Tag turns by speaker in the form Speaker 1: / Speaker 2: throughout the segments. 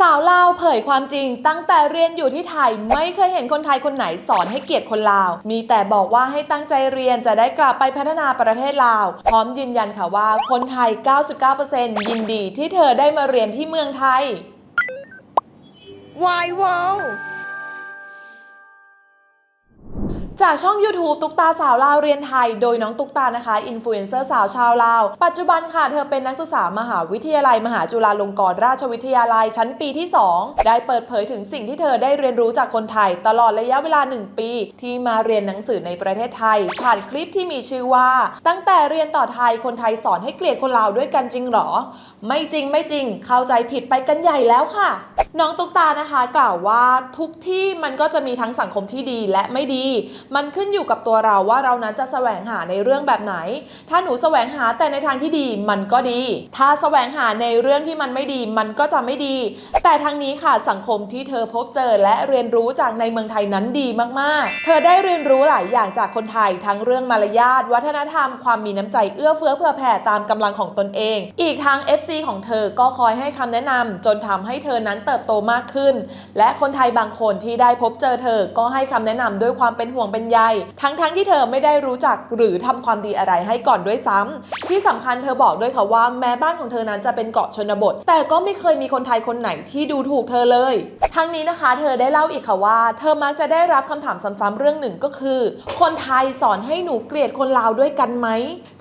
Speaker 1: สาวลาวเผยความจริง ตั้งแต่เรียนอยู่ที่ไทยไม่เคยเห็นคนไทยคนไหนสอนให้เกียรติคนลาว มีแต่บอกว่าให้ตั้งใจเรียนจะได้กลับไปพัฒนาประเทศลาว พร้อมยืนยันค่ะว่าคนไทย 99%ยินดีที่เธอได้มาเรียนที่เมืองไทย
Speaker 2: Why wow
Speaker 1: จากช่อง YouTube ตุกตาสาวลาวเรียนไทย โดยน้องตุกตานะคะอินฟลูเอนเซอร์สาวชาวลาว ปัจจุบันค่ะเธอเป็นนักศึกษามหาวิทยาลัย มหาจุฬาลงกรณราชวิทยาลัยชั้นปีที่ 2 ได้เปิดเผยถึงสิ่งที่เธอได้เรียนรู้จากคนไทย ตลอดระยะเวลา 1 ปี ที่มาเรียนหนังสือในประเทศไทย ผ่านคลิปที่มีชื่อว่า ตั้งแต่เรียนต่อไทยคนไทยสอนให้เกลียดคนลาวด้วยกันจริงหรอ ไม่จริงไม่จริง เข้าใจผิดไปกันใหญ่แล้วค่ะ น้องตุ๊กตานะคะ กล่าวว่าทุกที่มันก็จะมีทั้งสังคมที่ดีและไม่ดีมันขึ้นอยู่กับตัวเราว่าเรานั้นจะแสวงหาในเรื่องแบบไหน ถ้าหนูแสวงหาแต่ในทางที่ดีมันก็ดี ถ้าแสวงหาในเรื่องที่มันไม่ดีมันก็จะไม่ดี แต่ทางนี้ค่ะสังคมที่เธอพบเจอและเรียนรู้จากในเมืองไทยนั้นดีมากๆ เธอได้เรียนรู้หลายอย่างจากคนไทยทั้งเรื่องมารยาทวัฒนธรรมความมีน้ำใจเอื้อเฟื้อเผื่อแผ่ตามกำลังของตนเอง อีกทาง FC ของเธอก็คอยให้คำแนะนำจนทำให้เธอนั้นเติบโตมากขึ้น และคนไทยบางคนที่ได้พบเจอเธอก็ให้คำแนะนำด้วยความเป็นห่วงเป็นใยทั้งๆทที่เธอไม่ได้รู้จักหรือทำความดีอะไรให้ก่อนด้วยซ้ำที่สำคัญเธอบอกด้วยค่ะว่าแม้บ้านของเธอนั้นจะเป็นเกาะชนบท แต่ก็ไม่เคยมีคนไทยคนไหนที่ดูถูกเธอเลย ทั้งนี้นะคะ เธอได้เล่าอีกค่ะว่า เธอมักจะได้รับคำถามซ้ำๆเรื่องหนึ่งก็คือ คนไทยสอนให้หนูเกลียดคนลาวด้วยกันไหม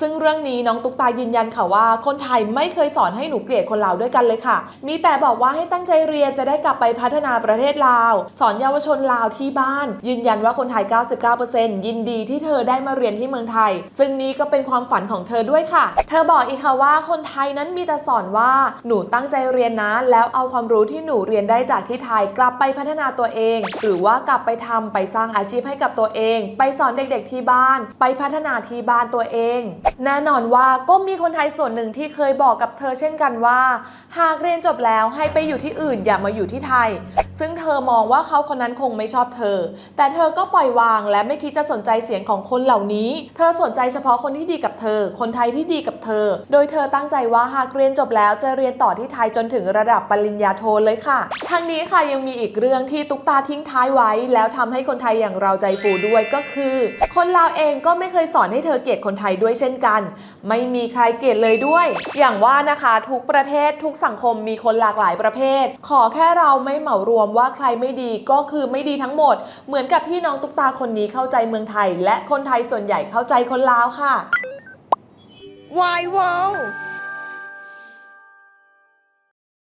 Speaker 1: ซึ่งเรื่องนี้น้องตุ๊กตายืนยันค่ะว่า คนไทยไม่เคยสอนให้หนูเกลียดคนลาวด้วยกันเลยค่ะ มีแต่บอกว่าให้ตั้งใจเรียนจะได้กลับไปพัฒนาประเทศลาว สอนเยาวชนลาวที่บ้าน ยืนยันว่าคนไทย99%ยินดีที่เธอได้มาเรียนที่เมืองไทย ซึ่งนี้ก็เป็นความฝันของเธอด้วยค่ะ เธอบอกอีกค่ะว่าคนไทยนั้นมีแต่สอนว่าหนูตั้งใจเรียนนะ แล้วเอาความรู้ที่หนูเรียนได้จากที่ไทยกลับไปพัฒนาตัวเอง หรือว่ากลับไปทำไปสร้างอาชีพให้กับตัวเอง ไปสอนเด็กๆที่บ้าน ไปพัฒนาที่บ้านตัวเอง แน่นอนว่าก็มีคนไทยส่วนหนึ่งที่เคยบอกกับเธอเช่นกันว่า หากเรียนจบแล้วให้ไปอยู่ที่อื่นอย่ามาอยู่ที่ไทย ซึ่งเธอมองว่าเขาคนนั้นคงไม่ชอบเธอ แต่เธอก็ปล่อยวางและไม่คิดจะสนใจเสียงของคนเหล่านี้ เธอสนใจเฉพาะคนที่ดีกับเธอ คนไทยที่ดีกับเธอ โดยเธอตั้งใจว่าหากเรียนจบแล้วจะเรียนต่อที่ไทยจนถึงระดับปริญญาโทเลยค่ะ ทั้งนี้ค่ะยังมีอีกเรื่องที่ตุ๊กตาทิ้งท้ายไว้ แล้วทำให้คนไทยอย่างเราใจฟูด้วยก็คือ คนลาวเองก็ไม่เคยสอนให้เธอเกลียดคนไทยด้วยเช่นกัน ไม่มีใครเกลียดเลยด้วย อย่างว่านะคะทุกประเทศทุกสังคมมีคนหลากหลายประเภท ขอแค่เราไม่เหมารวมว่าใครไม่ดีก็คือไม่ดีทั้งหมด เหมือนกับที่น้องตุ๊กตาคนนี้เข้าใจเมืองไทย และคนไทยส่วนใหญ่เข้าใจคนลาวค่ะ
Speaker 2: Why wow